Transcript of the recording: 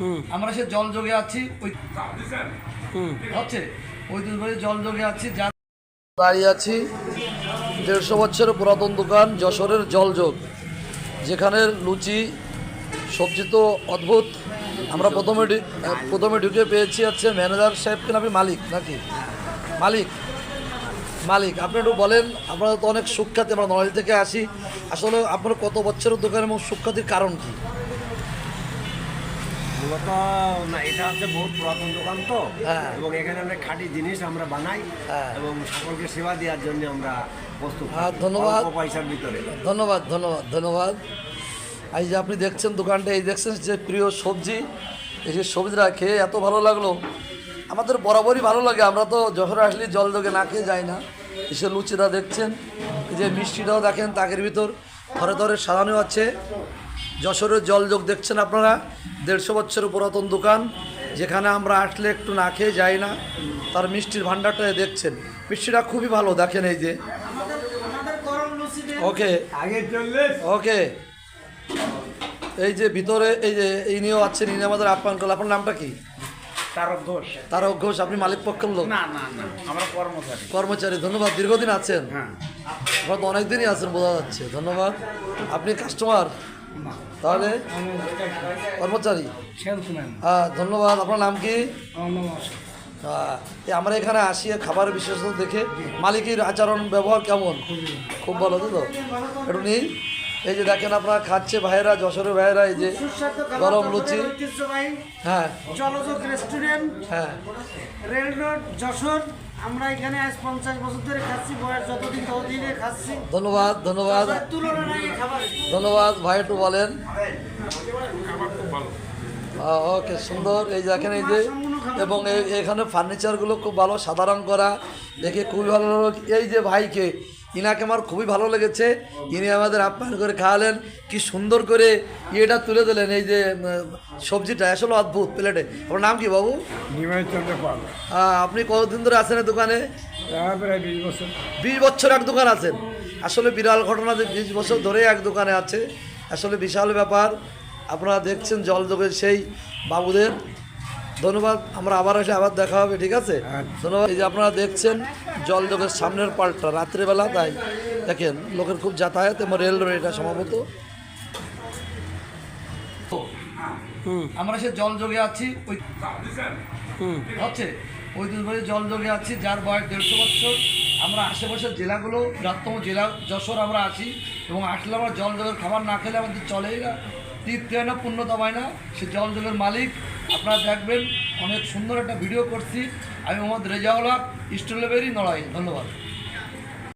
হুম। আমরা সে জল যোগে আছি ওই হুম। হচ্ছে ওই দুধ বাড়ি জল যোগে আছি যার দাঁড়িয়ে আছি দেড়শো বছরের পুরাতন দোকান যশোরের জলযোগ। যেখানে লুচি সবজি তো অদ্ভুত। আমরা প্রথমে প্রথমে ঢুকে পেয়েছি হচ্ছে ম্যানেজার সাহেব সাহেবকে নাকি মালিক নাকি? মালিক। মালিক। আপনি একটু বলেন আপনারা তো অনেক সুখ্যাতি আমরা নলেজ থেকে আসি। আসলে আপনার কত বছরের দোকান এবং সুখ্যাতির কারণ কি? মূলত না এটা হচ্ছে বহুত পুরাতন দোকান তো হ্যাঁ। এবং এখানে অনেক খাঁটি জিনিস আমরা বানাই হ্যাঁ। এবং সকলকে সেবা দেওয়ার জন্য আমরা প্রস্তুত হ্যাঁ, ধন্যবাদ। পয়সার ভিতরে ধন্যবাদ ধন্যবাদ ধন্যবাদ এই যে আপনি দেখছেন দোকানটা এই দেখছেন যে প্রিয় সবজি এই যে সবজিটা খেয়ে এত ভালো লাগল আমাদের বরাবরই ভালো লাগে আমরা তো যখন আসলে জল দোকে না খেয়ে যাই না এসে লুচিটা দেখছেন এই যে মিষ্টিটাও দেখেন তাকের ভিতর থরে থরে সাজানো আছে যশোরের জলযোগ দেখছেন আপনারা? দেড়শো বছরের পুরাতন দোকান যেখানে আমরা আসলে একটু না খেয়ে যাই না। তার মিষ্টির ভাণ্ডারটা দেখছেন মিষ্টিটা খুবই ভালো দেখেন এই যে। ওকে। ওকে। এই যে ভিতরে এই যে ইনিও আছেন ইনি আমাদের আপ্যায়ন করল আপনার নামটা কি? তারক ঘোষ। তারক ঘোষ আপনি মালিক পক্ষের লোক? না না না আমরা কর্মচারী। কর্মচারী ধন্যবাদ। দীর্ঘদিন আছেন? হ্যাঁ। অনেকদিনই আছেন বোঝা যাচ্ছে। ধন্যবাদ। আপনি কাস্টমার? তাহলে কর্মচারী? হ্যাঁ ধন্যবাদ। আপনার নাম কি? হ্যাঁ, আমরা এখানে আসি খাবার বিশেষত দেখে। মালিকের আচরণ ব্যবহার কেমন? খুব ভালো তো? একটু নেই এই যে দেখেন আপনারা খাচ্ছে ভাইয়েরা যশোরের ভাইয়েরা এই যে গরম লুচি। হ্যাঁ। জলযোগ রেস্টুরেন্ট। হ্যাঁ। Rail road Jashore. আমরা এখানে আজ পঞ্চাশ বছর ধরে খাচ্ছি বয়স যতদিন ততদিনে খাচ্ছি। ধন্যবাদ ধন্যবাদ। ধন্যবাদ ভাই একটু বলেন। আহ, ওকে সুন্দর। এই দেখেন এই যে এবং এখানে ফার্নিচারগুলো খুব ভালো সাদা রং করা দেখে খুবই ভালো লাগল। এই যে ভাইকে ইনাকে আমার খুবই ভালো লেগেছে। ইনি আমাদের আপ্যায়ন করে খাওয়ালেন কি সুন্দর করে ইয়েটা তুলে দিলেন এই যে সবজিটা আসলে অদ্ভুত প্লেটে। আপনার নাম কি বাবু? আপনি কতদিন ধরে আছেন এই দোকানে? বিশ বছর। এক দোকান আছেন। আসলে বিরল ঘটনা যে বিশ বছর ধরে এক দোকানে আছে। আসলে বিশাল ব্যাপার। আপনারা দেখছেন জলযোগের সেই বাবুদের। ধন্যবাদ আমরা আবার এসে আবার দেখা হবে ঠিক আছে? ধন্যবাদ। এই যে আপনারা দেখছেন জল যোগের সামনের পাল্টা রাত্রেবেলা তাই? দেখেন লোকের খুব যাতায়াত এবং রেল এটা সম্ভবত। আমরা সে জল যোগে আছি ওই হচ্ছে? ওই দুবারে জল যোগে আছি যার বয়স দেড়শো বছর। আমরা আশেপাশের জেলাগুলো বৃহত্তম জেলা যশোর আমরা আছি এবং আসলে আমরা জল যোগের খাবার না খেলে আমাদের চলেই না। তৃপ্তি হয় না পূর্ণতা হয় না। সে জল যোগের মালিক আপনারা দেখবেন অনেক সুন্দর একটা ভিডিও করছি। আমি মোহাম্মদ রেজাউল হক নড়াই ধন্যবাদ।